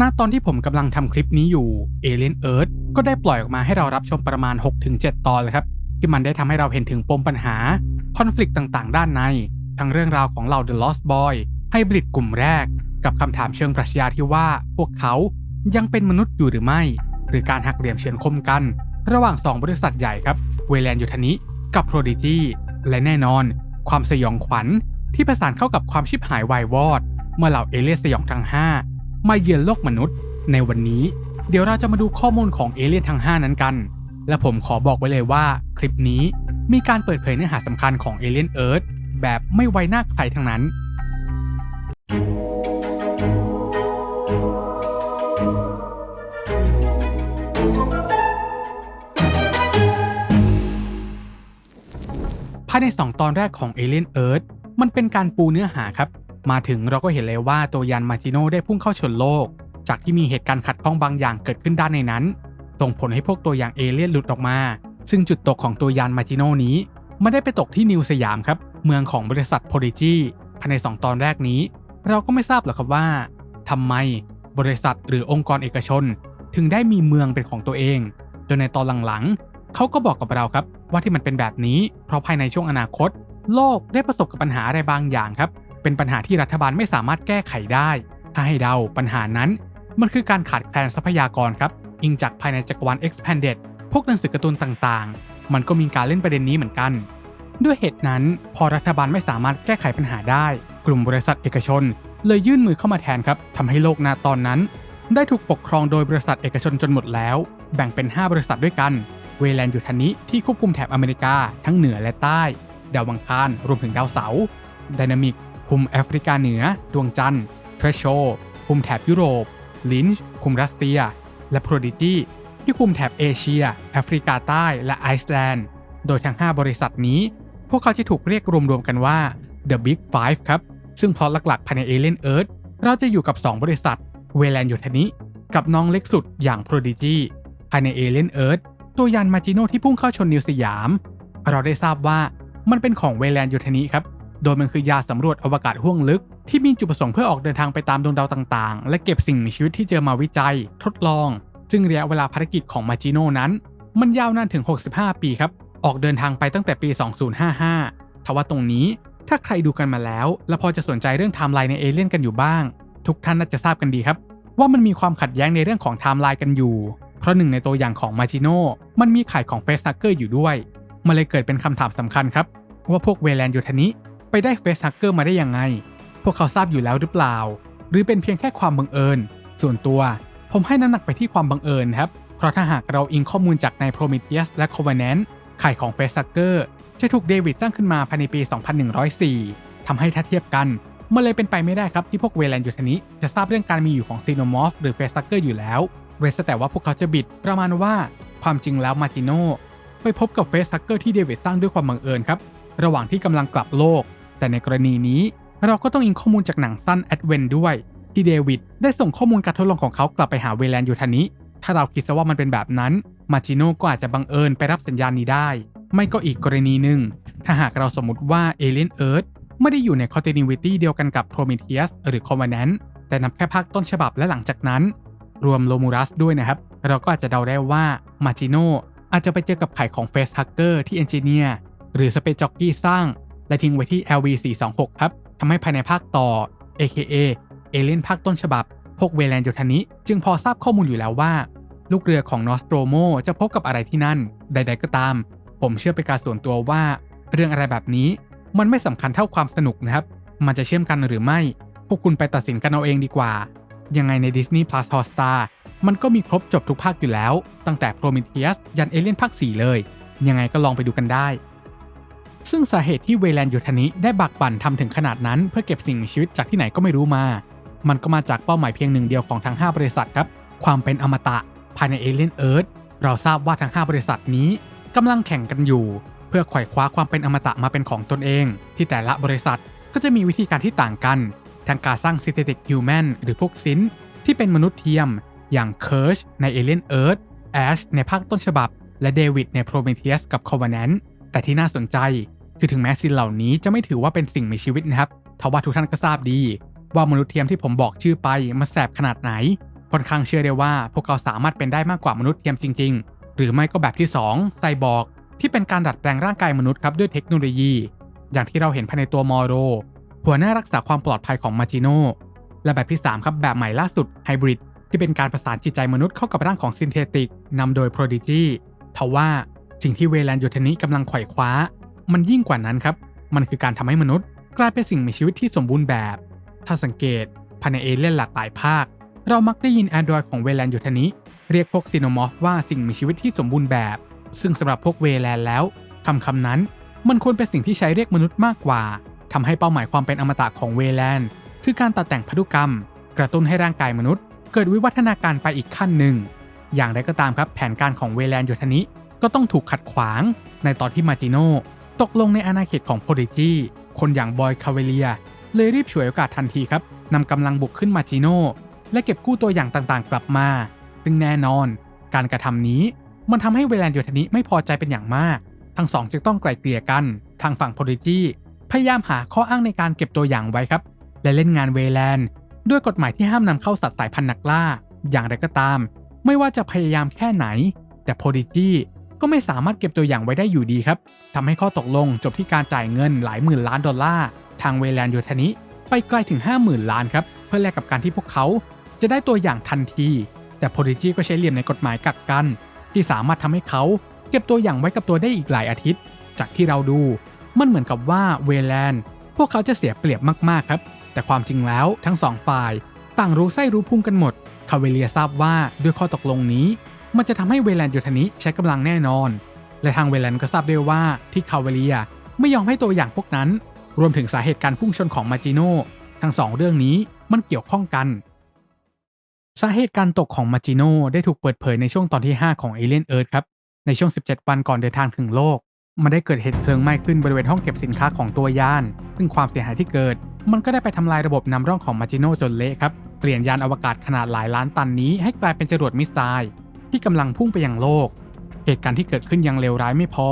ณตอนที่ผมกำลังทำคลิปนี้อยู่ Alien Earth ก็ได้ปล่อยออกมาให้เรารับชมประมาณ 6-7 ตอนเลยครับ ที่มันได้ทำให้เราเห็นถึงปมปัญหา คอน FLICT ต่างๆ ด้านใน ทั้งเรื่องราวของเหล่า The Lost Boy ให้บริดกลุ่มแรก กับคำถามเชิงปรัชญาที่ว่าพวกเขายังเป็นมนุษย์อยู่หรือไม่ หรือการหักเหลี่ยมเฉือนคมกัน ระหว่าง 2 บริษัทใหญ่ครับเวแลนยูทานิกับ Prodigy และแน่นอน ความสยองขวัญที่ประสานเข้ากับความชิบหายวายวอด เมื่อเหล่าเอเลี่ยนสยองทั้ง 5 มาเยือนโลกมนุษย์ ในวันนี้ เดี๋ยวเราจะมาดูข้อมูลของเอเลี่ยนทั้ง 5 นั้นกัน และผมขอบอกไว้เลยว่า คลิปนี้มีการเปิดเผยเนื้อหาสำคัญของเอเลี่ยนเอิร์ธแบบไม่ไว้หน้าใครทั้งนั้น ภายใน 2 ตอนแรกของ Alien Earth มันเป็นการปูเนื้อหาครับ มาถึงเราก็เห็นเลยว่าตัวยานมาจิโนได้พุ่งเข้าชนโลก จากที่มีเหตุการณ์ขัดข้องบางอย่างเกิดขึ้นด้านในนั้น ส่งผลให้พวกตัวอย่างเอเลี่ยนหลุดออกมา ซึ่งจุดตกของตัวยานมาจิโนนี้ไม่ได้ไปตกที่นิวสยามครับ เมืองของบริษัทโพลิจีภายใน 2 ตอนแรกนี้ เราก็ไม่ทราบหรอกครับว่าทำไมบริษัทหรือองค์กรเอกชน ถึงได้มีเมืองเป็นของตัวเอง จนในตอนหลังๆเขาก็บอกกับเราครับ ว่าที่มันเป็นแบบนี้ เพราะภายในช่วงอนาคต โลกได้ประสบกับปัญหาอะไรบางอย่างครับ เป็นปัญหาที่รัฐบาลไม่สามารถแก้ไขได้ ถ้าให้เดาปัญหานั้น มันคือการขาดแคลนทรัพยากรครับ อิงจากภายในจักรวาล Expanded พวกหนังสือการ์ตูนต่างๆ มันก็มีการเล่นประเด็นนี้เหมือนกัน ด้วยเหตุนั้น พอรัฐบาลไม่สามารถแก้ไขปัญหาได้ กลุ่มบริษัทเอกชน เลยยื่นมือเข้ามาแทนครับทำให้โลกนาตอนนั้น ได้ถูกปกครองโดยบริษัทเอกชนจนหมดแล้ว แบ่งเป็น 5 บริษัทด้วยกัน เวแลนด์ยูทานิที่ควบคุมแถบอเมริกาทั้งเหนือและใต้ ดาวอังคารรวมถึงดาวเสาร์ไดนามิก คุมแอฟริกาเหนือ ดวงจันทร์เทรชโชคุมแถบยุโรป ลินช์คุมรัสเซีย และโพรดิจี้ที่คุมแถบเอเชีย แอฟริกาใต้และไอซ์แลนด์ โดยทั้ง 5 บริษัทนี้ พวกเขาจะถูกเรียกรวมๆกันว่า The Big Five ครับ ซึ่งพอหลักๆภายใน Alien Earth เราจะอยู่กับ 2 บริษัท เวแลนยูทานิกับน้องเล็กสุดอย่าง Prodigy ภายใน Alien Earth ตัวยานมาจิโนที่พุ่งเข้าชนนิวสยาม เราได้ทราบว่ามันเป็นของเวแลนยูทานิครับ โดยมันคือยาสำรวจอวกาศห้วงลึก ที่มีจุดประสงค์เพื่อออกเดินทางไปตามดวงดาวต่างๆ และเก็บสิ่งมีชีวิตที่เจอมาวิจัย ทดลอง ซึ่งระยะเวลาภารกิจของมาจิโนนั้น มันยาวนานถึง 65 ปีครับ ออกเดินทางไปตั้งแต่ปี 2055 ทว่าตรงนี้ถ้าใครดูกันมาแล้ว และพอจะสนใจเรื่องไทม์ไลน์ในเอเลี่ยนกันอยู่บ้าง ทุกท่านน่าจะทราบกันดีครับ ว่ามันมีความขัดแย้งในเรื่องของไทม์ไลน์กันอยู่ เพราะหนึ่งในตัวอย่างของมาจิโนมันมีไข่ของเฟสฮักเกอร์อยู่ด้วย มันเลยเกิดเป็นคำถามสำคัญครับว่าพวกเวแลนยูทานิ ไปได้เฟสฮักเกอร์มาได้ยังไง พวกเขาทราบอยู่แล้วหรือเปล่า หรือเป็นเพียงแค่ความบังเอิญ ส่วนตัวผมให้น้ำหนักไปที่ความบังเอิญครับ เพราะถ้าหากเราอิงข้อมูลจากในโพรมิเทียสและโคเวเนนไข่ของเฟสฮักเกอร์จะถูกเดวิดสร้างขึ้นมาภายในปี 2104ทำให้ถ้าเทียบกันมันเลยเป็นไปไม่ได้ครับที่พวกเวแลนยูทานิจะทราบเรื่องการมีอยู่ของซีโนมอฟหรือเฟสฮักเกอร์อยู่แล้ว เว้นแต่ว่าพวกเขาจะบิดประมาณว่าความจริงแล้วมาติโนไปพบกับเฟสฮักเกอร์ที่เดวิดสร้างด้วยความบังเอิญครับ ระหว่างที่กำลังกลับโลก แต่ในกรณีนี้เราก็ต้องอิงข้อมูลจากหนังสั้นแอดเวนด้วย ที่เดวิดได้ส่งข้อมูลการทดลองของเขากลับไปหาเวแลนอยู่ทานิถ้าเราคิดซะว่ามันเป็นแบบนั้น มาจิโน่ก็อาจจะบังเอิญไปรับสัญญาณนี้ได้ ไม่ก็อีกกรณีหนึ่ง ถ้าหากเราสมมติว่าเอเลียนเอิร์ธไม่ได้อยู่ใน continuity เดียวกันกับ Prometheus หรือ Covenant แต่นับแค่ภาคต้นฉบับและหลังจากนั้น รวมโลมูรัสด้วยนะครับ เราก็อาจจะเดาได้ว่ามาจิโนอาจจะไปเจอกับไข่ของเฟสฮักเกอร์ที่เอนจิเนียร์หรือสเปจ็อกกี้สร้าง และทิ้งไว้ที่ LV426 ครับทำให้ภายในภาคต่อ AKA เอเลนภาคต้นฉบับ พวกเวแลนยูทานิจึงพอทราบข้อมูลอยู่แล้วว่า ลูกเรือของนอสโตรโมจะพบกับอะไรที่นั่น ใด ๆ ก็ตาม ผมเชื่อเป็นการส่วนตัวว่า เรื่องอะไรแบบนี้มันไม่สำคัญเท่าความสนุกนะครับ มันจะเชื่อมกันหรือไม่ พวกคุณไปตัดสินกันเอาเองดีกว่า ยังไงใน Disney Plus Hotstar มันก็มีครบจบทุกภาคอยู่แล้ว ตั้งแต่ Prometheus ยันเอเลนภาค 4 เลย ยังไงก็ลองไปดูกันได้ ซึ่งสาเหตุที่เวแลนยูทานิได้บักบั่นทำถึงขนาดนั้น เพื่อเก็บสิ่งมีชีวิตจากที่ไหนก็ไม่รู้มา มันก็มาจากเป้าหมายเพียงหนึ่งเดียวของทั้ง 5 บริษัทครับ ความเป็นอมตะ ภายใน Alien Earth เราทราบว่าทั้ง 5 บริษัทนี้กำลังแข่งกันอยู่ เพื่อไขว่คว้าความเป็นอมตะมาเป็นของตนเอง ที่แต่ละบริษัทก็จะมีวิธีการที่ต่างกันทั้งการสร้าง synthetic human หรือพวกซินที่เป็นมนุษย์เทียม อย่างเคิร์ชใน Alien Earth Ash ในภาคต้นฉบับ และเดวิดใน Prometheus กับ Covenant แต่ที่น่าสนใจ คือถึงแม้ซินเหล่านี้จะไม่ถือว่าเป็นสิ่งมีชีวิตนะครับทว่าทุกท่านก็ทราบดี ว่ามนุษย์เทียมที่ผมบอกชื่อไปมันแสบขนาดไหน ค่อนข้างเชื่อได้ว่า พวกเขาสามารถเป็นได้มากกว่ามนุษย์เทียมจริง ๆ หรือไม่ก็แบบที่2ไซบอร์กที่เป็นการดัดแปลงร่างกายมนุษย์ครับด้วยเทคโนโลยี อย่างที่เราเห็นภายในตัวมอโร หัวหน้ารักษาความปลอดภัยของมาจิโนและแบบที่3ครับแบบใหม่ล่าสุดไฮบริดที่เป็นการประสานจิตใจมนุษย์เข้ากับร่างของซินเทติกนำโดยโปรดิจีทว่าสิ่งที่เวแลนยูทนิกำลังไขว่คว้า มันยิ่งกว่านั้นครับ มันคือการทำให้มนุษย์ กลายเป็นสิ่งมีชีวิตที่สมบูรณ์แบบ ถ้าสังเกตภายในเอเลี่ยนหลากหลายภาค เรามักได้ยินแอนดรอยของเวแลนยูทานิเรียกพวกซีโนมอฟว่าสิ่งมีชีวิตที่สมบูรณ์แบบ ซึ่งสำหรับพวกเวแลนแล้วคำคำนั้น มันควรเป็นสิ่งที่ใช้เรียกมนุษย์มากกว่าทำให้เป้าหมายความเป็นอมตะของเวแลนคือการตัดแต่งพันธุกรรม กระตุ้นให้ร่างกายมนุษย์ เกิดวิวัฒนาการไปอีกขั้นหนึ่ง อย่างไรก็ตามครับแผนการของเวแลนยูทานิก็ต้องถูกขัดขวางในตอนที่มาจิโน ตกลงในอาณาเขตของโพลิจีคนอย่างบอยคาเวเลีย เลยรีบฉวยโอกาสทันทีครับนำกำลังบุกขึ้นมาจิโนและเก็บกู้ตัวอย่างต่างๆ กลับมา ซึ่งแน่นอน การกระทำนี้มันทำให้เวลนยูทนิไม่พอใจเป็นอย่างมาก ทั้งสองจึงต้องไกล่เกลี่ยกัน ทางฝั่งโพลิจีพยายามหาข้ออ้างในการเก็บตัวอย่างไว้ครับ และเล่นงานเวแลนด้วยกฎหมายที่ห้ามนำเข้าสัตว์สายพันธุ์นักล่า อย่างไรก็ตาม ไม่ว่าจะพยายามแค่ไหน แต่โพลิจี ก็ไม่สามารถเก็บตัวอย่างไว้ได้อยู่ดีครับทำให้ข้อตกลงจบที่การจ่ายเงินหลายหมื่นล้านดอลลาร์ทางเวแลนยูทานิไปไกลถึง 50,000 ล้านครับ เพื่อแลกกับการที่พวกเขาจะได้ตัวอย่างทันที แต่โพลิจีก็ใช้เหลี่ยมในกฎหมายกักกัน ที่สามารถทำให้เขาเก็บตัวอย่างไว้กับตัวได้อีกหลายอาทิตย์ จากที่เราดูมันเหมือนกับว่าเวแลนพวกเขาจะเสียเปรียบมากๆครับ แต่ความจริงแล้วทั้งสองฝ่าย ต่างรู้ไส้รู้พุงกันหมด คาเวเลียทราบว่าด้วยข้อตกลงนี้ มันจะทำให้เวแลนยูทานิใช้กำลังแน่นอน และทางเวแลนก็ทราบด้วยว่าที่คาเวเลียไม่ยอมให้ตัวอย่างพวกนั้น รวมถึงสาเหตุการพุ่งชนของมาจิโน่ทั้งสองเรื่องนี้มันเกี่ยวข้องกัน สาเหตุการตกของมาจิโน่ได้ถูกเปิดเผยในช่วงตอนที่ 5 ของเอเลนเอิร์ธครับ ในช่วง 17 วันก่อนเดินทางถึงโลก มันได้เกิดเหตุเพลิงไหม้ขึ้นบริเวณห้องเก็บสินค้าของตัวยาน ซึ่งความเสียหายที่เกิด มันก็ได้ไปทำลายระบบนำร่องของมาจิโน่จนเละครับ เปลี่ยนยานอวกาศขนาดหลายล้านตันนี้ให้กลายเป็นจรวดมิสไซล์ ที่กำลังพุ่งไปยังโลก เหตุการณ์ที่เกิดขึ้นยังเลวร้ายไม่พอ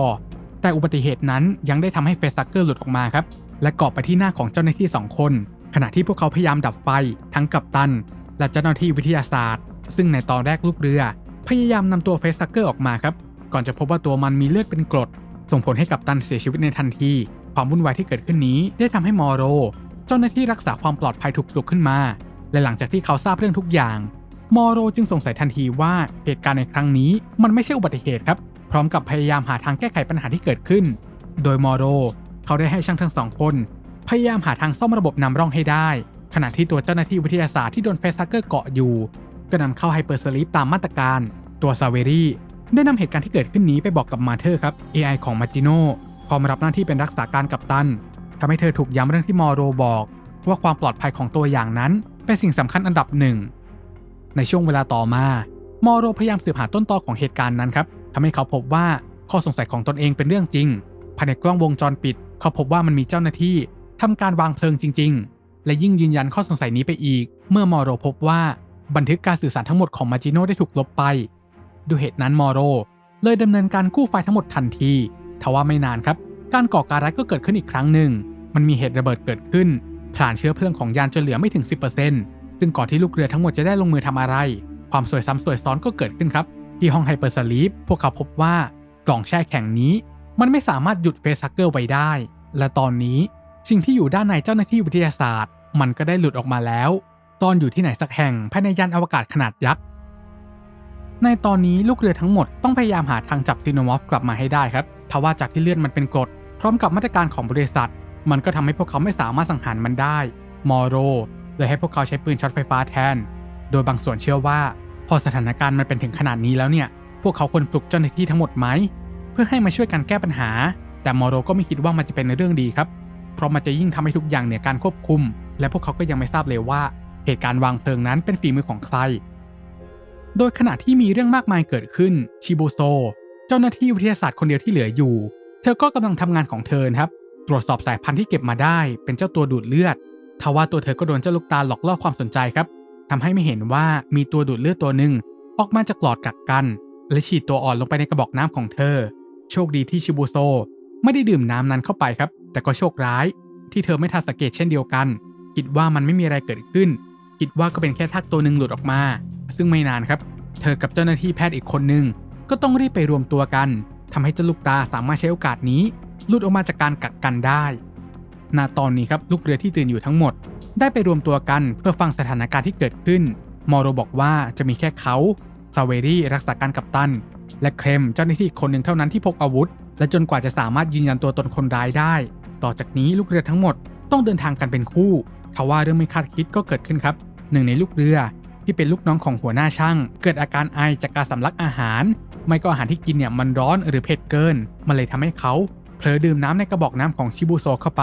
แต่อุบัติเหตุนั้นยังได้ทำให้เฟสซักเกอร์หลุดออกมาครับ และเกาะไปที่หน้าของเจ้าหน้าที่สองคน ขณะที่พวกเขาพยายามดับไฟทั้งกัปตัน และเจ้าหน้าที่วิทยาศาสตร์ ซึ่งในตอนแรกลูกเรือ พยายามนำตัวเฟสซักเกอร์ออกมาครับ ก่อนจะพบว่าตัวมันมีเลือดเป็นกรด ส่งผลให้กัปตันเสียชีวิตในทันที ความวุ่นวายที่เกิดขึ้นนี้ได้ทำให้มอโร เจ้าหน้าที่รักษาความปลอดภัยถูกปลุกขึ้นมา และหลังจากที่เขาทราบเรื่องทุกอย่าง มอโรจึงสงสัยทันทีว่าเหตุการณ์ในครั้งนี้มันไม่ใช่อุบัติเหตุครับ พร้อมกับพยายามหาทางแก้ไขปัญหาที่เกิดขึ้น โดยมอโรเขาได้ให้ช่างทั้งสองคน พยายามหาทางซ่อมระบบนำร่องให้ได้ ขณะที่ตัวเจ้าหน้าที่วิทยาศาสตร์ที่โดนเฟสซักเกอร์เกาะอยู่ ก็นำเข้าไฮเปอร์สลีปตามมาตรการ ตัวซาเวรีได้นำเหตุการณ์ที่เกิดขึ้นนี้ไปบอกกับมาเธอร์ครับ AI ของมาจิโน่พอมารับหน้าที่เป็นรักษาการกัปตันทำให้เธอถูกย้ำเรื่องที่มอโรบอก ว่าความปลอดภัยของตัวอย่างนั้นเป็นสิ่งสำคัญอันดับหนึ่ง ในช่วงเวลาต่อมา มอโรพยายามสืบหาต้นตอของเหตุการณ์นั้นครับทำให้เขาพบว่าข้อสงสัยของตนเองเป็นเรื่องจริง ภายในกล้องวงจรปิด เขาพบว่ามันมีเจ้าหน้าที่ทำการวางเพลิงจริง ๆ และยิ่งยืนยันข้อสงสัยนี้ไปอีก เมื่อมอโรพบว่าบันทึกการสื่อสารทั้งหมดของมาจิโนได้ถูกลบไป ด้วยเหตุนั้นมอโรเลยดำเนินการกู้ไฟล์ทั้งหมดทันทีทว่าไม่นานครับ การก่อการร้ายก็เกิดขึ้นอีกครั้งหนึ่ง มันมีเหตุระเบิดเกิดขึ้น ผ่านเชื้อเพลิงของยานจนเหลือไม่ถึง 10% ซึ่งก่อนที่ลูกเรือทั้งหมดจะได้ลงมือทำอะไร ความสวยซ้ำสวยซ้อนก็เกิดขึ้นครับ ที่ห้องไฮเปอร์สลีปพวกเขาพบว่ากล่องแช่แข็งนี้ มันไม่สามารถหยุดเฟสซักเกอร์ไว้ได้ และตอนนี้สิ่งที่อยู่ด้านในเจ้าหน้าที่วิทยาศาสตร์ มันก็ได้หลุดออกมาแล้วตอนอยู่ที่ไหนสักแห่งภายในยานอวกาศขนาดยักษ์ในตอนนี้ลูกเรือทั้งหมดต้องพยายามหาทางจับซีโนมอฟกลับมาให้ได้ครับทว่าจากที่เลือดมันเป็นกรดพร้อมกับมาตรการของบริษัท มันก็ทำให้พวกเขาไม่สามารถสังหารมันได้ มอโร เลยให้พวกเขาใช้ปืนช็อตไฟฟ้าแทน โดยบางส่วนเชื่อว่า พอสถานการณ์มันเป็นถึงขนาดนี้แล้วเนี่ย พวกเขาควรปลุกเจ้าหน้าที่ทั้งหมดไหม เพื่อให้มาช่วยกันแก้ปัญหา แต่มอโรก็ไม่คิดว่ามันจะเป็นในเรื่องดีครับ เพราะมันจะยิ่งทำให้ทุกอย่างเหนือการควบคุม และพวกเขาก็ยังไม่ทราบเลยว่า เหตุการณ์วางเพลิงนั้นเป็นฝีมือของใคร โดยขณะที่มีเรื่องมากมายเกิดขึ้น ชิโบโซ เจ้าหน้าที่วิทยาศาสตร์คนเดียวที่เหลืออยู่ เธอก็กำลังทำงานของเธอครับ ตรวจสอบสายพันธุ์ที่เก็บมาได้ เป็นเจ้าตัวดูดเลือด ทว่าตัวเธอก็โดนเจ้าลูกตาหลอกล่อความสนใจครับทำให้ไม่เห็นว่ามีตัวดูดเลือดตัวหนึ่งออกมาจากหลอดกักกัน และฉีดตัวอ่อนลงไปในกระบอกน้ำของเธอ โชคดีที่ชิบูโซ ไม่ได้ดื่มน้ำนั้นเข้าไปครับ แต่ก็โชคร้าย ที่เธอไม่ทันสังเกตเช่นเดียวกัน คิดว่ามันไม่มีอะไรเกิดขึ้น คิดว่าก็เป็นแค่ทากตัวหนึ่งหลุดออกมา ซึ่งไม่นานครับ เธอกับเจ้าหน้าที่แพทย์อีกคนหนึ่งก็ต้องรีบไปรวมตัวกันทำให้เจ้าลูกตาสามารถใช้โอกาสนี้หลุดออกมาจากการกักกันได้ ณตอนนี้ครับลูกเรือที่ตื่นอยู่ทั้งหมด ได้ไปรวมตัวกันเพื่อฟังสถานการณ์ที่เกิดขึ้น มอโรบอกว่าจะมีแค่เขาซาเวรี่รักษาการกัปตัน และเครมเจ้าหน้าที่คนหนึ่งเท่านั้นที่พกอาวุธ และจนกว่าจะสามารถยืนยันตัวตนคนร้ายได้ ต่อจากนี้ลูกเรือทั้งหมดต้องเดินทางกันเป็นคู่ทว่าเรื่องไม่คาดคิดก็เกิดขึ้นครับ หนึ่งในลูกเรือที่เป็นลูกน้องของหัวหน้าช่าง เกิดอาการไอจากการสำลักอาหาร ไม่ก็อาหารที่กินเนี่ยมันร้อนหรือเผ็ดเกิน มันเลยทำให้เขาเผลอดื่มน้ำในกระบอกน้ำของชิบูโซเข้าไป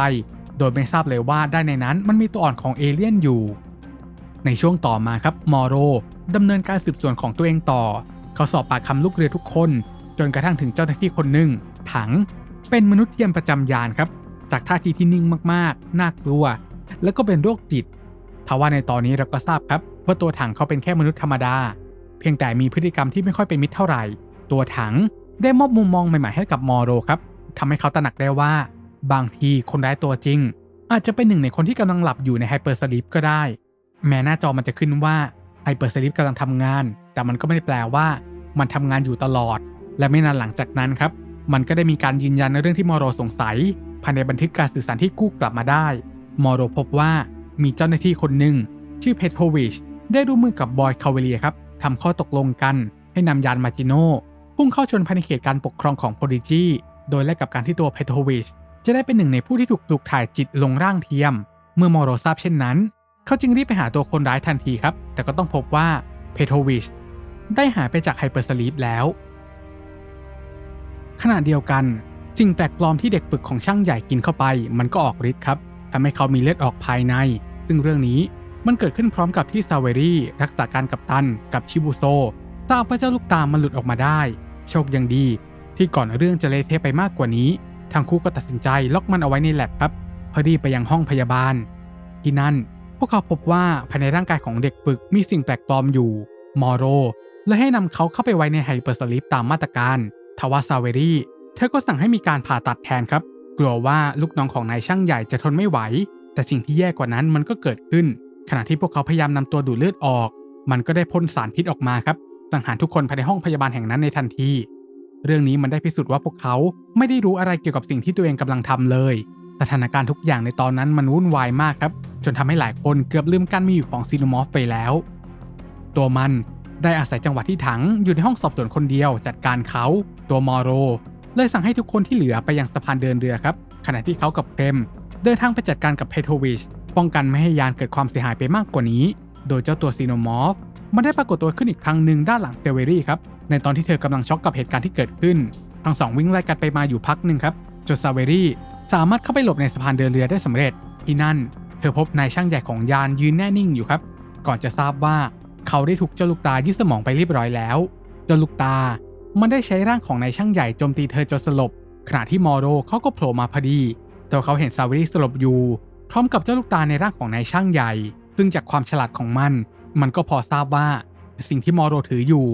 โดยไม่ทราบเลยว่าด้านในนั้นมันมีตัวอ่อนของเอเลี่ยนอยู่ ในช่วงต่อมาครับมอโรดำเนินการสืบสวนของตัวเองต่อ เขาสอบปากคำลูกเรือทุกคน จนกระทั่งถึงเจ้าหน้าที่คนหนึ่งถัง เป็นมนุษย์เทียมประจำยานครับ จากท่าทีที่นิ่งมากๆ น่ากลัว แล้วก็เป็นโรคจิตทว่าในตอนนี้เราก็ทราบครับว่าตัวถังเขาเป็นแค่มนุษย์ธรรมดา เพียงแต่มีพฤติกรรมที่ไม่ค่อยเป็นมิตรเท่าไหร่ ตัวถังได้มอบมุมมองใหม่ๆให้กับมอโรครับทำให้เขาตระหนักได้ว่า บางทีคนร้ายตัวจริง อาจจะเป็นหนึ่งในคนที่กำลังหลับอยู่ในไฮเปอร์สลิปก็ได้ แม้หน้าจอมันจะขึ้นว่าไฮเปอร์สลิปกำลังทำงาน แต่มันก็ไม่ได้แปลว่า มันทำงานอยู่ตลอด และไม่นานหลังจากนั้นครับ มันก็ได้มีการยืนยันในเรื่องที่มอโรสงสัย ภายในบันทึกการสื่อสารที่กู้กลับมาได้ มอโรพบว่ามีเจ้าหน้าที่คนหนึ่งชื่อเพทโทวิชได้ร่วมมือกับบอยคาเวเลียครับทำข้อตกลงกัน ให้นำยานมาจิโน่พุ่งเข้าชนภายในเขตการปกครองของโพดิจีโดยแลกกับการที่ตัวเพทโทวิช จะได้เป็นหนึ่งในผู้ที่ถูกปลูกถ่ายจิตลงร่างเทียม เมื่อมอโรทราบเช่นนั้น เขาจึงรีบไปหาตัวคนร้ายทันทีครับ แต่ก็ต้องพบว่าเพโทวิชได้หายไปจากไฮเปอร์สลีปแล้ว ขณะเดียวกันสิ่งแปลกปลอมที่เด็กฝึกของช่างใหญ่กินเข้าไป มันก็ออกฤทธิ์ครับทำให้เขามีเลือดออกภายใน ซึ่งเรื่องนี้มันเกิดขึ้นพร้อมกับที่ซาเวรี่รักษาการกับตันกับชิบูโซตามพระเจ้าลูกตามมันหลุดออกมาได้ โชคยังดีที่ก่อนเรื่องจะเละเทะไปมากกว่านี้ ทั้งคู่ก็ตัดสินใจล็อกมันเอาไว้ในแลบครับเพื่อรีบไปยังห้องพยาบาล ที่นั่น พวกเขาพบว่าภายในร่างกายของเด็กฝึกมีสิ่งแปลกปลอมอยู่มอโรและให้นำเขาเข้าไปไว้ในไฮเปอร์สลิปตามมาตรการทว่าซาเวรี่เธอก็สั่งให้มีการผ่าตัดแทนครับ กลัวว่าลูกน้องของนายช่างใหญ่จะทนไม่ไหว แต่สิ่งที่แย่กว่านั้นมันก็เกิดขึ้น ขณะที่พวกเขาพยายามนำตัวดูดเลือดออก มันก็ได้พ่นสารพิษออกมาครับสังหารทุกคนภายในห้องพยาบาลแห่งนั้นในทันที เรื่องนี้มันได้พิสูจน์ว่าพวกเขาไม่ได้รู้อะไรเกี่ยวกับสิ่งที่ตัวเองกำลังทำเลย สถานการณ์ทุกอย่างในตอนนั้นมันวุ่นวายมากครับ จนทำให้หลายคนเกือบลืมการมีอยู่ของซีโนมอฟไปแล้ว ตัวมันได้อาศัยจังหวะที่ถังอยู่ในห้องสอบสวนคนเดียวจัดการเขาตัวมอโร เลยสั่งให้ทุกคนที่เหลือไปยังสะพานเดินเรือครับ ขณะที่เขากับเคมเดินทางไปจัดการกับเพโทวิชป้องกันไม่ให้ยานเกิดความเสียหายไปมากกว่านี้ โดยเจ้าตัวซีโนมอฟ มันได้ปรากฏตัวขึ้นอีกครั้งหนึ่งด้านหลังเซเวรี่ครับ ในตอนที่เธอกำลังช็อกกับเหตุการณ์ที่เกิดขึ้น ทั้งสองวิ่งไล่กันไปมาอยู่พักหนึ่งครับ จนเซเวรี่สามารถเข้าไปหลบในสะพานเดินเรือได้สำเร็จ ที่นั่น เธอพบนายช่างใหญ่ของยานยืนแน่นิ่งอยู่ครับ ก่อนจะทราบว่าเขาได้ถูกเจ้าลูกตายึดสมองไปเรียบร้อยแล้ว เจ้าลูกตา มันได้ใช้ร่างของนายช่างใหญ่โจมตีเธอจนสลบ ขณะที่มอโรเขาก็โผล่มาพอดีแต่เขาเห็นซาเวรี่สลบอยู่ พร้อมกับเจ้าลูกตาในร่างของนายช่างใหญ่ ซึ่งจากความฉลาดของมัน มันก็พอทราบว่าสิ่งที่มอโรถืออยู่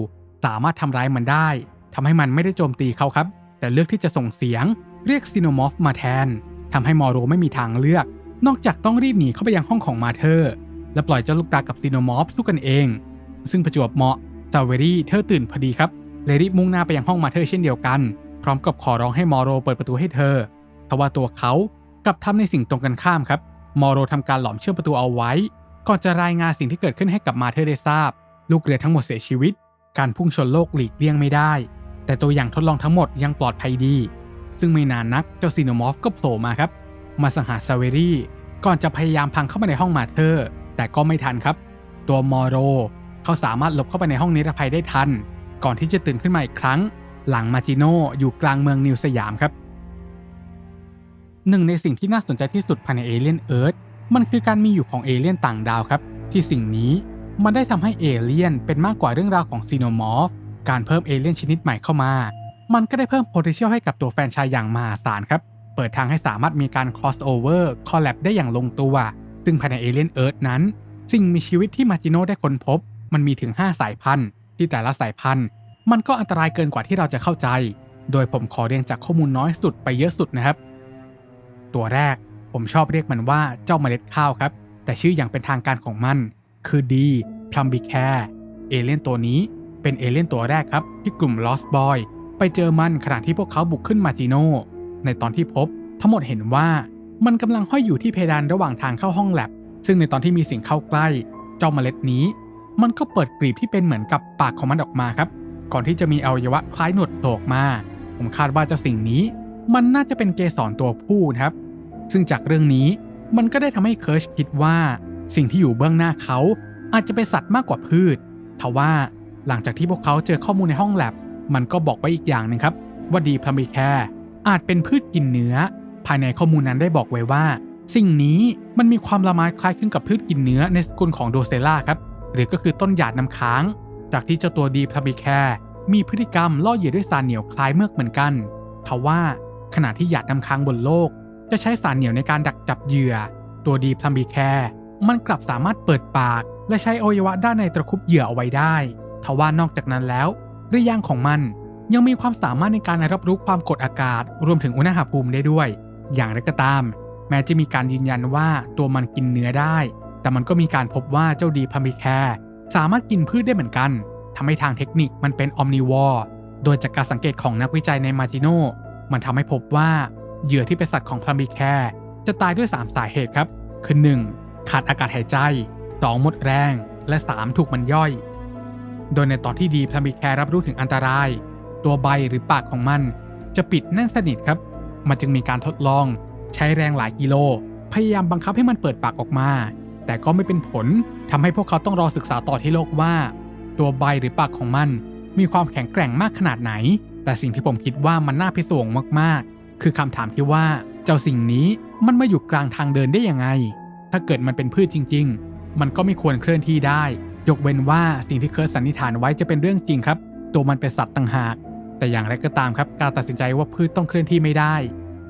สามารถทำร้ายมันได้ ทำให้มันไม่ได้โจมตีเขาครับ แต่เลือกที่จะส่งเสียง เรียกซีโนมอฟมาแทน ทำให้มอโรไม่มีทางเลือก นอกจากต้องรีบหนีเข้าไปยังห้องของมาเธอร์และปล่อยเจ้าลูกตากับซีโนมอฟสู้กันเอง ซึ่งประจวบเหมาะซาเวรี่เธอตื่นพอดีครับเลยรีบมุ่งหน้าไปยังห้องมาเธอเช่นเดียวกัน พร้อมกับขอร้องให้มอโรเปิดประตูให้เธอทว่าตัวเขากลับทำในสิ่งตรงกันข้ามครับ มอโรทำการหลอมเชื่อมประตูเอาไว้ ก่อนจะรายงานสิ่งที่เกิดขึ้นให้กับมาเธอได้ทราบ ลูกเรือทั้งหมดเสียชีวิต การพุ่งชนโลกหลีกเลี่ยงไม่ได้ แต่ตัวอย่างทดลองทั้งหมดยังปลอดภัยดี ซึ่งไม่นานนักเจ้าซีโนมอฟก็โผล่มาครับ มาสังหารซาเวรี่ก่อนจะพยายามพังเข้ามาในห้องมาเธอแต่ก็ไม่ทันครับ ตัวมอโร เขาสามารถหลบเข้าไปในห้องนิรภัยได้ทัน ก่อนที่จะตื่นขึ้นมาอีกครั้ง หลังมาจิโนอยู่กลางเมืองนิวสยามครับหนึ่งในสิ่งที่น่าสนใจที่สุดภายในเอเลียนเอิร์ธ มันคือการมีอยู่ของเอเลี่ยนต่างดาวครับ ที่สิ่งนี้มันได้ทำให้เอเลี่ยนเป็นมากกว่าเรื่องราวของซีโนมอร์ฟการเพิ่มเอเลี่ยนชนิดใหม่เข้ามา มันก็ได้เพิ่ม potential ให้กับตัวแฟนชายอย่างมหาศาลครับ เปิดทางให้สามารถมีการ crossover collab ได้อย่างลงตัว ซึ่งภายในเอเลี่ยนเอิร์ธนั้น สิ่งมีชีวิตที่มาจิโนได้ค้นพบ มันมีถึง 5 สายพันธุ์ ที่แต่ละสายพันธุ์ มันก็อันตรายเกินกว่าที่เราจะเข้าใจ โดยผมขอเรียงจากข้อมูลน้อยสุดไปเยอะสุดนะครับ ตัวแรก ผมชอบเรียกมันว่าเจ้าเมล็ดข้าวครับ แต่ชื่ออย่างเป็นทางการของมัน คือดีพลัมบิแคร์เอเลี่ยนตัวนี้เป็นเอเลี่ยนตัวแรกครับ ที่กลุ่ม Lost Boy ไปเจอมันขณะที่พวกเขาบุกขึ้นมาจิโนในตอนที่พบ ทั้งหมดเห็นว่ามันกำลังห้อยอยู่ที่เพดานระหว่างทางเข้าห้องแลบ ซึ่งในตอนที่มีสิ่งเข้าใกล้ เจ้าเมล็ดนี้ มันก็เปิดกลีบที่เป็นเหมือนกับปากของมันออกมาครับ ก่อนที่จะมีอวัยวะคล้ายหนวดโผล่ออกมา ผมคาดว่าเจ้าสิ่งนี้ มันน่าจะเป็นเกสรตัวผู้นะครับ ซึ่งจากเรื่องนี้มันก็ได้ทำให้เคิร์ชคิดว่า สิ่งที่อยู่เบื้องหน้าเขาอาจจะเป็นสัตว์มากกว่าพืชทว่าหลังจากที่พวกเขาเจอข้อมูลในห้องแลบ มันก็บอกไว้อีกอย่างหนึงครับ ว่าดีพลัมบิแคร์อาจเป็นพืชกินเนื้อ ภายในข้อมูลนั้นได้บอกไว้ว่า สิ่งนี้มันมีความละไม้คล้ายคลึงกับพืชกินเนื้อในสกุลของโดเซล่าครับ หรือก็คือต้นหยาดน้ำค้าง จากที่เจ้าตัวดีพลัมบิแคร์มีพฤติกรรมล่อเหยื่อด้วยสารเหนียวคล้ายเมือกเหมือนกันทว่าขณะที่หยาดน้ำค้างบนโลก จะใช้สารเหนียวในการดักจับเหยื่อ ตัวดีพลัมบิแคร์มันกลับสามารถเปิดปาก และใช้อวัยวะด้านในตะคุบเหยื่อเอาไว้ได้ ทว่านอกจากนั้นแล้วริยางของมันยังมีความสามารถในการรับรู้ความกดอากาศ รวมถึงอุณหภูมิได้ด้วย อย่างไรก็ตาม แม้จะมีการยืนยันว่าตัวมันกินเนื้อได้ แต่มันก็มีการพบว่าเจ้าดีพามิแคร์สามารถกินพืชได้เหมือนกันทำให้ทางเทคนิคมันเป็นออมนิวอร์โดยจากการสังเกตของนักวิจัยในมาจิโนมันทำให้พบว่า เหยื่อที่เป็นสัตว์ของพามิแคร์จะตายด้วย 3 สาเหตุครับ คือ 1. ขาดอากาศหายใจ 2. หมดแรง และ 3. ถูกมันย่อย โดยในตอนที่ดีพามิแคร์รับรู้ถึงอันตราย ตัวใบหรือปากของมัน จะปิดแน่นสนิทครับ มันจึงมีการทดลอง ใช้แรงหลายกิโล พยายามบังคับให้มันเปิดปากออกมา แต่ก็ไม่เป็นผลทำให้พวกเขาต้องรอศึกษาต่อที่โลกว่า ตัวใบหรือปากของมัน มีความแข็งแกร่งมากขนาดไหน แต่สิ่งที่ผมคิดว่ามันน่าพิศวงมากๆ คือคำถามที่ว่าเจ้าสิ่งนี้มันมาอยู่กลางทางเดินได้ยังไง ถ้าเกิดมันเป็นพืชจริง ๆ มันก็ไม่ควรเคลื่อนที่ได้ ยกเว้นว่าสิ่งที่เคิร์สสันนิษฐานไว้จะเป็นเรื่องจริงครับ ตัวมันเป็นสัตว์ต่างหาก แต่อย่างไรก็ตามครับ การตัดสินใจว่าพืชต้องเคลื่อนที่ไม่ได้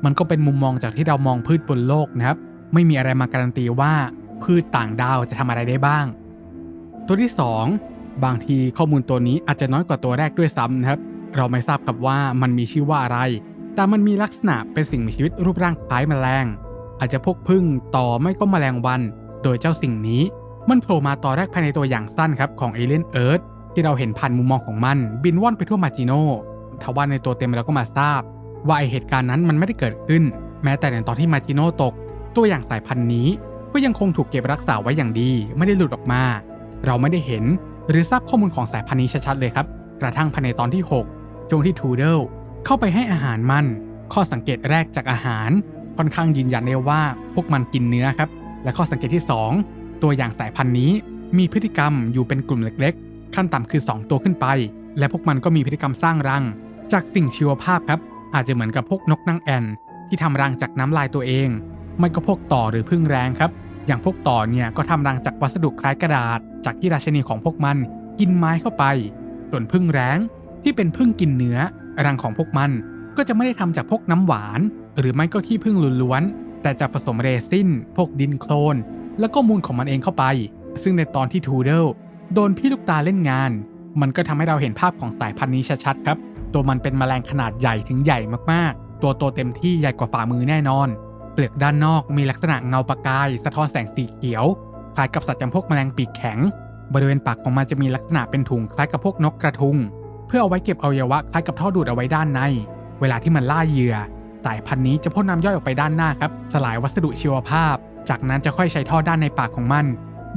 มันก็เป็นมุมมองจากที่เรามองพืชบนโลกนะครับ ไม่มีอะไรมาการันตีว่าพืชต่างดาวจะทำอะไรได้บ้าง ตัวที่ 2 บางทีข้อมูลตัวนี้อาจจะน้อยกว่าตัวแรกด้วยซ้ำนะครับ เราไม่ทราบครับว่ามันมีชื่อว่าอะไร แต่มันมีลักษณะเป็นสิ่งมีชีวิตรูปร่างคล้ายแมลง อาจจะพวกพึ่งต่อไม่ก็แมลงวัน โดยเจ้าสิ่งนี้ มันโผล่มาตอนแรกภายในตัวอย่างสั้นครับของเอเลียนเอิร์ธที่เราเห็นผ่านมุมมองของมัน บินว่อนไปทั่วมาจิโนทว่าในตัวเต็มเราก็มาทราบ ว่าไอเหตุการณ์นั้นมันไม่ได้เกิดขึ้น แม้แต่ในตอนที่มาจิโนตก ตัวอย่างสายพันธุ์นี้ ก็ยังคงถูกเก็บรักษาไว้อย่างดี ไม่ได้หลุดออกมา เราไม่ได้เห็นหรือทราบข้อมูลของสายพันธุ์นี้ชัดๆเลยครับ กระทั่งภายในตอนที่ 6 ช่วงที่ทูเดิล เข้าไปให้อาหารมัน ข้อสังเกตแรกจากอาหารค่อนข้างยืนยันได้ว่าพวกมันกินเนื้อครับ และข้อสังเกตที่ 2 ตัวอย่างสายพันธุ์นี้ มีพฤติกรรมอยู่เป็นกลุ่มเล็กๆ ขั้นต่ำคือ 2 ตัวขึ้นไป และพวกมันก็มีพฤติกรรมสร้างรัง จากสิ่งชีวภาพครับ อาจจะเหมือนกับพวกนกนางแอ่นที่ทำรังจากน้ำลายตัวเอง ไม่ก็พวกต่อหรือพึ่งแรงครับ อย่างพวกต่อเนี่ยก็ทำรังจากวัสดุคล้ายกระดาษ จากที่ราชนีของพวกมันกินไม้เข้าไป ส่วนพึ่งแรงที่เป็นพึ่งกินเนื้อ รังของพวกมันก็จะไม่ได้ทำจากพวกน้ำหวาน หรือไม่ก็ขี้ผึ้งล้วนๆแต่จะผสมเรซินพวกดินโคลน แล้วก็มูลของมันเองเข้าไป ซึ่งในตอนที่ทูเดิลโดนพี่ลูกตาเล่นงาน มันก็ทำให้เราเห็นภาพของสายพันธุ์นี้ชัดๆครับ ตัวมันเป็นแมลงขนาดใหญ่ถึงใหญ่มากๆ ตัวโตเต็มที่ใหญ่กว่าฝ่ามือแน่นอน เปลือกด้านนอกมีลักษณะเงาประกาย สะท้อนแสงสีเขียว คล้ายกับสัตว์จำพวกแมลงปีกแข็ง บริเวณปากของมันจะมีลักษณะเป็นถุงคล้ายกับพวกนกกระทุง เพื่อเอาไว้เก็บอวัยวะคล้ายกับท่อดูดเอาไว้ด้านใน เวลาที่มันล่าเหยื่อสายพันธุ์นี้จะพ่นน้ำย่อยออกไปด้านหน้าครับ สลายวัสดุชีวภาพ จากนั้นจะค่อยใช้ท่อด้านในปากของมัน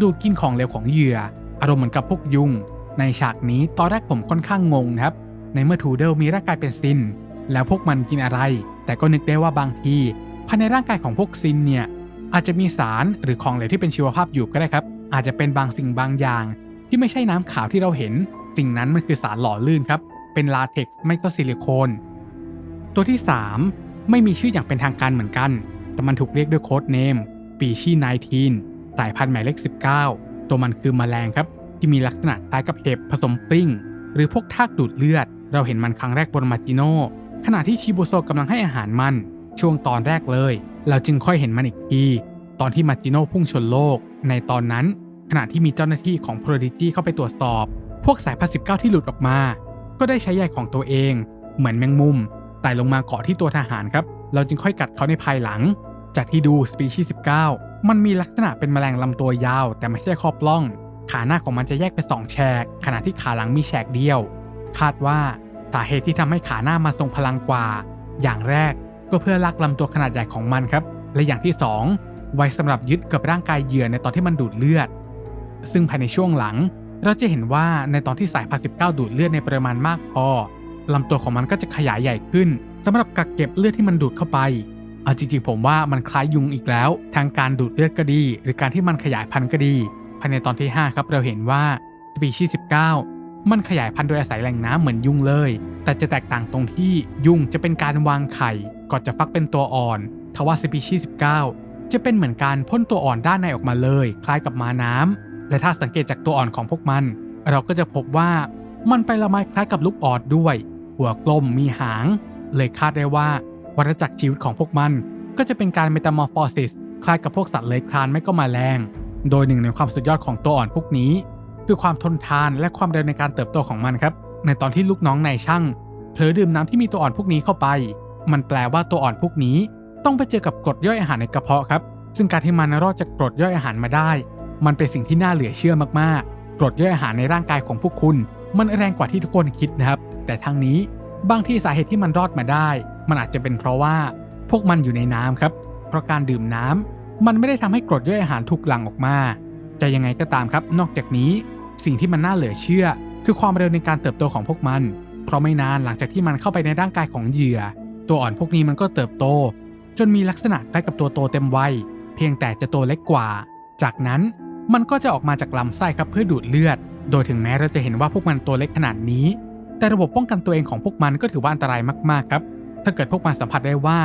ดูดกินของเหลวของเหยื่อ อารมณ์เหมือนกับพวกยุง ในฉากนี้ตอนแรกผมค่อนข้างงงครับ ในเมื่อทูเดิลมีร่างกายเป็นซิน แล้วพวกมันกินอะไร แต่ก็นึกได้ว่าบางทีภายในร่างกายของพวกซินเนี่ยอาจจะมีสารหรือของเหลวที่เป็นชีวภาพอยู่ก็ได้ครับ อาจจะเป็นบางสิ่งบางอย่าง ที่ไม่ใช่น้ำขาวที่เราเห็น สิ่งนั้นมันคือสารหล่อลื่นครับ เป็นลาเท็กซ์ไม่ก็ซิลิโคน ตัวที่ 3 ไม่มีชื่ออย่างเป็นทางการเหมือนกัน แต่มันถูกเรียกด้วยโค้ดเนมปีชี19 สายพันธุ์หมายเลข 19 ตัวมันคือมแมลงครับ ที่มีลักษณะคล้ายกับเห็บผสมปิ้ง หรือพวกทากดูดเลือด เราเห็นมันครั้งแรกบนมาจิโนขณะที่ชิบุโซกำลังให้อาหารมันช่วงตอนแรกเลย เราจึงค่อยเห็นมันอีกทีตอนที่มาจิโนพุ่งชนโลก ในตอนนั้นขณะที่มีเจ้าหน้าที่ของโพรดิจีเข้าไปตรวจสอบ พวกสายพันธุ์19 ที่หลุดออกมา ก็ได้ใช้ใยของตัวเอง เหมือนแมงมุมไต่ลงมาเกาะที่ตัวทหารครับ เราจึงค่อยกัดเขาในภายหลัง จากที่ดูสปีชีส์19 มันมีลักษณะเป็นแมลงลำตัวยาว แต่ไม่ใช่คอปล้อง ขาหน้าของมันจะแยกเป็นสองแฉก ขณะที่ขาหลังมีแฉกเดียว คาดว่าสาเหตุที่ทำให้ขาหน้ามาทรงพลังกว่า อย่างแรกก็เพื่อลากลำตัวขนาดใหญ่ของมันครับ และอย่างที่สองไว้สำหรับยึดกับร่างกายเหยื่อในตอนที่มันดูดเลือด ซึ่งภายในช่วงหลัง เราจะเห็นว่าในตอนที่สายพันธุ์19 ดูดเลือดในปริมาณมากพอลำตัวของมันก็จะขยายใหญ่ขึ้นสำหรับกักเก็บเลือดที่มันดูดเข้าไปเอาจริงๆผมว่ามันคล้ายยุงอีกแล้ว ทางการดูดเลือดก็ดี หรือการที่มันขยายพันธุ์ก็ดี ภายในตอนที่ 5 ครับเราเห็นว่าสปีชีส์19 มันขยายพันธุ์โดยอาศัยแหล่งน้ำเหมือนยุงเลย แต่จะแตกต่างตรงที่ยุงจะเป็นการวางไข่ก่อนจะฟักเป็นตัวอ่อนทว่าสปีชีส์19 จะเป็นเหมือนการพ่นตัวอ่อนด้านในออกมาเลย คล้ายกับม้าน้ำ และถ้าสังเกตจากตัวอ่อนของพวกมัน เราก็จะพบว่ามันไปละไมคล้ายกับลูกออดด้วย หัวกลมมีหาง เลยคาดได้ว่าวัฏจักรชีวิตของพวกมันก็จะเป็นการเมตามอร์ฟอซิสคล้ายกับพวกสัตว์เลื้อยคลานไม่ก็มาแรง โดยหนึ่งในความสุดยอดของตัวอ่อนพวกนี้ คือความทนทานและความเร็วในการเติบโตของมันครับ ในตอนที่ลูกน้องนายช่างเผลอดื่มน้ำที่มีตัวอ่อนพวกนี้เข้าไป มันแปลว่าตัวอ่อนพวกนี้ ต้องไปเจอกับกรดย่อยอาหารในกระเพาะครับ ซึ่งการที่มันรอดจากกรดย่อยอาหารมาได้ มันเป็นสิ่งที่น่าเหลือเชื่อมากๆกรดย่อยอาหารในร่างกายของพวกคุณ มันแรงกว่าที่ทุกคนคิดนะครับ แต่ทางนี้บางที่สาเหตุที่มันรอดมาได้ มันอาจจะเป็นเพราะว่าพวกมันอยู่ในน้ำครับ เพราะการดื่มน้ำมันไม่ได้ทำให้กรดย่อยอาหารถูกหลั่งออกมา จะยังไงก็ตามครับ นอกจากนี้สิ่งที่มันน่าเหลือเชื่อ คือความเร็วในการเติบโตของพวกมัน เพราะไม่นานหลังจากที่มันเข้าไปในร่างกายของเหยื่อ ตัวอ่อนพวกนี้มันก็เติบโต จนมีลักษณะคล้ายกับตัวโตเต็มวัยเพียงแต่จะโตเล็กกว่า จากนั้น มันก็จะออกมาจากลำไส้ครับเพื่อดูดเลือด โดยถึงแม้เราจะเห็นว่าพวกมันตัวเล็กขนาดนี้ แต่ระบบป้องกันตัวเองของพวกมันก็ถือว่าอันตรายมากๆครับ ถ้าเกิดพวกมันสัมผัสได้ว่า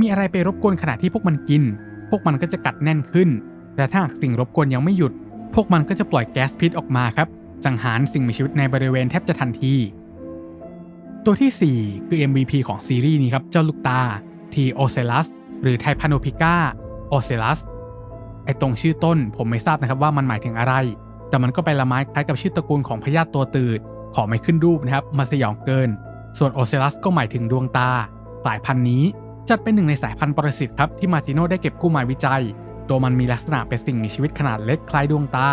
มีอะไรไปรบกวนขณะที่พวกมันกิน พวกมันก็จะกัดแน่นขึ้น แต่ถ้าสิ่งรบกวนยังไม่หยุด พวกมันก็จะปล่อยแก๊สพิษออกมาครับ สังหารสิ่งมีชีวิตในบริเวณแทบจะทันที ตัวที่ 4 คือ MVP ของซีรีส์นี้ครับ เจ้าลูกตา T. o c e l u s หรือ t y p a n o p i c a o c e l u s ไอตรงชื่อต้นผมไม่ทราบนะครับว่ามันหมายถึงอะไร แต่มันก็ไปละไม้คล้ายกับชื่อตระกูลของพยาธิตัวตืด ขอไม่ขึ้นรูปนะครับมาสยองเกิน ส่วนโอเซลัสก็หมายถึงดวงตา สายพันธุ์นี้จัดเป็นหนึ่งในสายพันธุ์ปรสิตครับที่มาจิโน่ได้เก็บกู้มาวิจัย ตัวมันมีลักษณะเป็นสิ่งมีชีวิตขนาดเล็กคล้ายดวงตา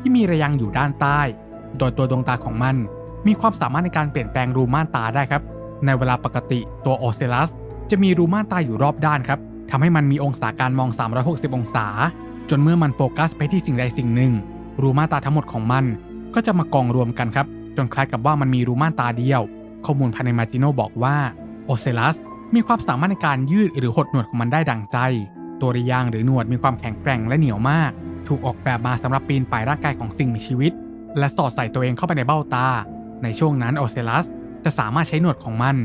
ที่มีระยังอยู่ด้านใต้ โดยตัวดวงตาของมัน มีความสามารถในการเปลี่ยนแปลงรูม่านตาได้ครับ ในเวลาปกติตัวโอเซลัสจะมีรูม่านตาอยู่รอบด้านครับทำให้มันมีองศาการมอง 360 องศา จนเมื่อมันโฟกัสไปที่สิ่งใดสิ่งหนึ่ง รูม่านตาทั้งหมดของมัน ก็จะมากองรวมกันครับ จนคล้ายกับว่ามันมีรูม่านตาเดียว ข้อมูลภายในมาจิโนบอกว่าโอเซลัสมีความสามารถในการยืดหรือหดหนวดของมันได้ดังใจ ตัวริยางหรือหนวดมีความแข็งแกร่งและเหนียวมาก ถูกออกแบบมาสำหรับปีนป่ายร่างกายของสิ่งมีชีวิต และสอดใส่ตัวเองเข้าไปในเบ้าตา ในช่วงนั้นโอเซลัสจะสามารถใช้หนวดของมัน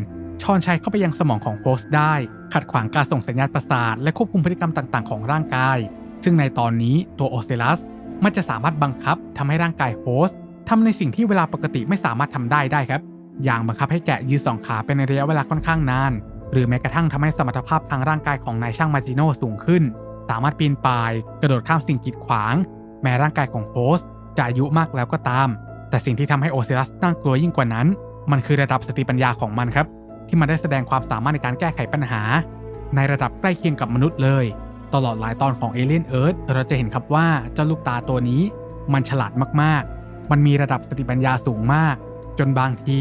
ชอนชัยเข้าไปยังสมองของโฮสต์ได้ ขัดขวางการส่งสัญญาณประสาท และควบคุมพฤติกรรมต่างๆ ของร่างกาย ซึ่งในตอนนี้ตัวโอเซลัสมันจะสามารถบังคับทำให้ร่างกายโฮสต์ทำในสิ่งที่เวลาปกติไม่สามารถทำได้ได้ครับ อย่างบังคับให้แกะยืนสองขาเป็นระยะเวลาค่อนข้างนาน หรือแม้กระทั่งทำให้สมรรถภาพทางร่างกายของนายช่างมาจิโน่สูงขึ้น สามารถปีนป่าย กระโดดข้ามสิ่งกีดขวาง แม้ร่างกายของโฮสต์จะอายุมากแล้วก็ตาม แต่สิ่งที่ทำให้โอเซลัสน่ากลัวยิ่งกว่านั้น มันคือระดับสติปัญญาของมันครับ ที่มันได้แสดงความสามารถในการแก้ไขปัญหา ในระดับใกล้เคียงกับมนุษย์เลย ตลอดหลายตอนของเอเลียนเอิร์ธเราจะเห็นครับว่าเจ้าลูกตาตัวนี้มันฉลาดมากๆ มันมีระดับสติปัญญาสูงมาก จนบางที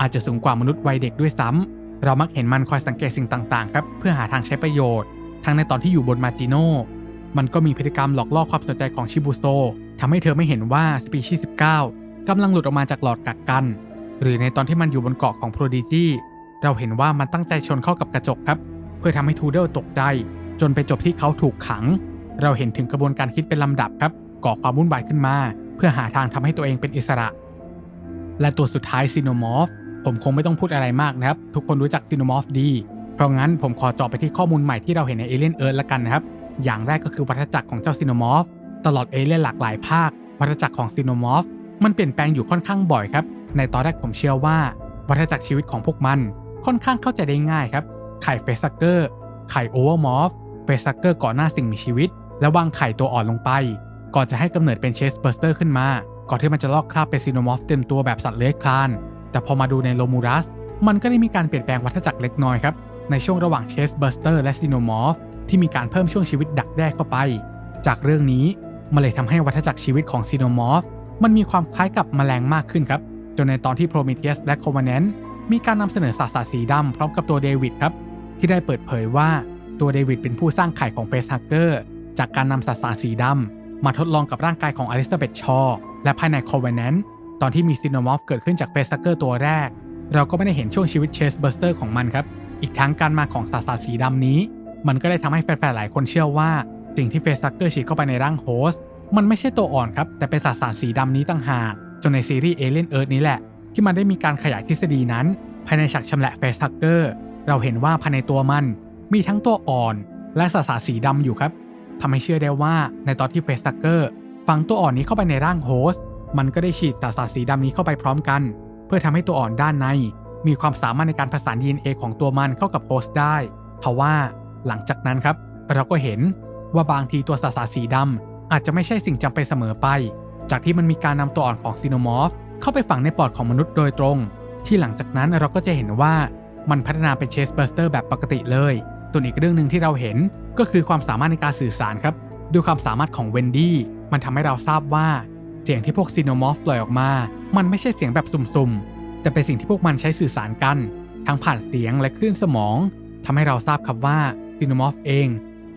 อาจจะสูงกว่ามนุษย์วัยเด็กด้วยซ้ำเรามักเห็นมันคอยสังเกตสิ่งต่างๆครับเพื่อหาทางใช้ประโยชน์ ทั้งในตอนที่อยู่บนมาจิโน่มันก็มีพฤติกรรมหลอกล่อความสนใจของชิบุโซทำให้เธอไม่เห็นว่าสปีชีส์19กำลังหลุดออกมาจากหลอดกักกัน หรือในตอนที่มันอยู่บนเกาะของโปรดิจีเราเห็นว่ามันตั้งใจชนเข้ากับกระจกครับ เพื่อทำให้ทูเดลตกใจ จนไปจบที่เขาถูกขัง เราเห็นถึงกระบวนการคิดเป็นลำดับครับก่อความวุ่นวายขึ้นมา เพื่อหาทางทำให้ตัวเองเป็นอิสระ และตัวสุดท้ายซีโนมอฟผมคงไม่ต้องพูดอะไรมากนะครับ ทุกคนรู้จักซีโนมอฟดี เพราะงั้นผมขอเจาะไปที่ข้อมูลใหม่ที่เราเห็นในเอเลนเอิร์ธละกันนะครับ อย่างแรกก็คือวัฏจักรของเจ้าซีโนมอฟตลอดเอเลนหลากหลายภาค วัฏจักรของซีโนมอฟมันเปลี่ยนแปลงอยู่ค่อนข้างบ่อยครับ ในตอนแรกผมเชื่อว่า วัฏจักรชีวิตของพวกมันค่อนข้างเข้าใจได้ง่ายครับ ไข่เฟสักเกอร์ ไข่โอเวอร์มอฟเฟ สซักเกอร์ก่อนหน้าสิ่งมีชีวิต แล้วางไข่ตัวอ่อนลงไป ก่อนจะให้กำเนิดเป็นเชสเบอร์สเตอร์ขึ้นมา ก่อนที่มันจะลอกคราบเป็นซีโนมอฟเต็มตัวแบบสัตว์เลื้อยคลาน แต่พอมาดูในโลมูรัส มันก็ได้มีการเปลี่ยนแปลงวัฏจักรเล็กน้อยครับ ในช่วงระหว่างเชสเบอร์สเตอร์และซีโนมอฟที่มีการเพิ่มช่วงชีวิตดักแด้เข้าไป จากเรื่องนี้มันเลยทำให้วัฏจักรชีวิตของซีโนมอฟมันมีความคล้ายกับแมลงมากขึ้นครับ จนในตอนที่โพรเมเทียสและโค v า n น n t มีการนำเสนอสสารสีดำพร้อมกับตัวเดวิดครับ ที่ได้เปิดเผยว่า ตัวเดวิดเป็นผู้สร้างไข่ของเฟสฮักเกอร์จากการนำสสารสีดำมาทดลองกับร่างกายของอลิซาเบธชอและภายในค v า n น n t ตอนที่มีซีโนมอฟเกิดขึ้นจากเฟสฮักเกอร์ตัวแรก เราก็ไม่ได้เห็นช่วงชีวิตเชสเบอร์สเตอร์ของมันครับ อีกทั้งการมาของสสารสีดำนี้ มันก็ได้ทำให้แฟนๆหลายคนเชื่อว่า สิ่งที่เฟสฮักเกอร์ฉีดเข้าไปในร่างโฮสต์มันไม่ใช่ตัวอ่อนครับแต่เป็นสสารสีดำนี้ต่างหากจนในซีรีส์เอเลนเอิร์ธนี้แหละ ที่มันได้มีการขยายทฤษฎีนั้น ภายในฉากชำแหละเฟสฮักเกอร์เราเห็นว่าภายในตัวมัน มีทั้งตัวอ่อนและสสารสีดำอยู่ครับทำให้เชื่อได้ว่าในตอนที่เฟสฮักเกอร์ฝังตัวอ่อนนี้เข้าไปในร่างโฮสต์มันก็ได้ฉีดสสารสีดำนี้เข้าไปพร้อมกัน เพื่อทำให้ตัวอ่อนด้านใน มีความสามารถในการผสาน DNA ของตัวมันเข้ากับโฮสต์ได้ทว่าหลังจากนั้นครับ เราก็เห็นว่าบางทีตัวสสารสีดำอาจจะไม่ใช่สิ่งจำเป็นเสมอไป จากที่มันมีการนำตัวอ่อนของซีโนมอร์ฟเข้าไปฝังในปอดของมนุษย์โดยตรง ที่หลังจากนั้นเราก็จะเห็นว่ามันพัฒนาเป็นเชสเบอร์สเตอร์แบบปกติเลย ส่วนอีกเรื่องหนึ่งที่เราเห็นก็คือความสามารถในการสื่อสารครับด้วยความสามารถของเวนดี้มันทำให้เราทราบว่า เสียงที่พวกซีโนมอฟปล่อยออกมา มันไม่ใช่เสียงแบบสุ่มๆ แต่เป็นสิ่งที่พวกมันใช้สื่อสารกัน ทั้งผ่านเสียงและคลื่นสมองทำให้เราทราบครับว่าซีโนมอฟเอง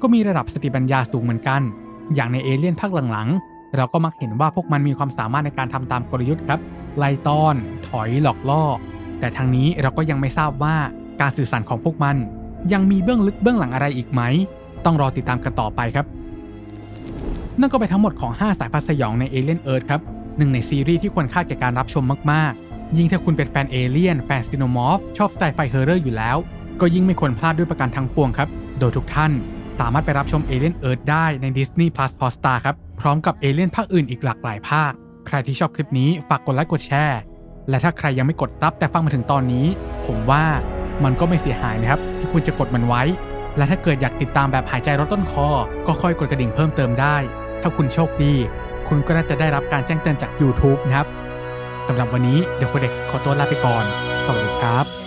ก็มีระดับสติปัญญาสูงเหมือนกัน อย่างในเอเลี่ยนภาคหลังๆ เราก็มักเห็นว่าพวกมันมีความสามารถในการทำตามกลยุทธ์ครับไล่ต้อน ถอยหลอกล่อ แต่ทางนี้เราก็ยังไม่ทราบว่าการสื่อสารของพวกมัน ยังมีเบื้องลึกเบื้องหลังอะไรอีกไหม ต้องรอติดตามกันต่อไปครับ นั่นก็ไปทั้งหมดของ 5 สายพันธุ์สยองใน Alien Earth ครับหนึ่งในซีรีส์ที่ควรค่าแก่การรับชมมากๆ ยิ่งถ้าคุณเป็นแฟนเอเลี่ยนแฟนซีโนมอฟชอบสไตล์ไฟเฮอร์เรอร์อยู่แล้ว ก็ยิ่งไม่ควรพลาดด้วยประการทั้งปวงครับ โดยทุกท่านสามารถไปรับชม Alien Earth ได้ใน Disney Plus Hotstar ครับ พร้อมกับเอเลี่ยนภาคอื่นอีกหลากหลายภาค ใครที่ชอบคลิปนี้ฝากกดไลค์กดแชร์ และถ้าใครยังไม่กดซับแต่ฟังมาถึงตอนนี้ ผมว่า มันก็ไม่เสียหายนะครับ ที่คุณจะกดมันไว้ และถ้าเกิดอยากติดตามแบบหายใจรถต้นคอ ก็ค่อยกดกระดิ่งเพิ่มเติมได้ ถ้าคุณโชคดี คุณก็น่าจะได้รับการแจ้งเตือนจาก YouTube นะครับสำหรับวันนี้เดอะโคเด็กขอตัวลาไปก่อนสวัสดีครับ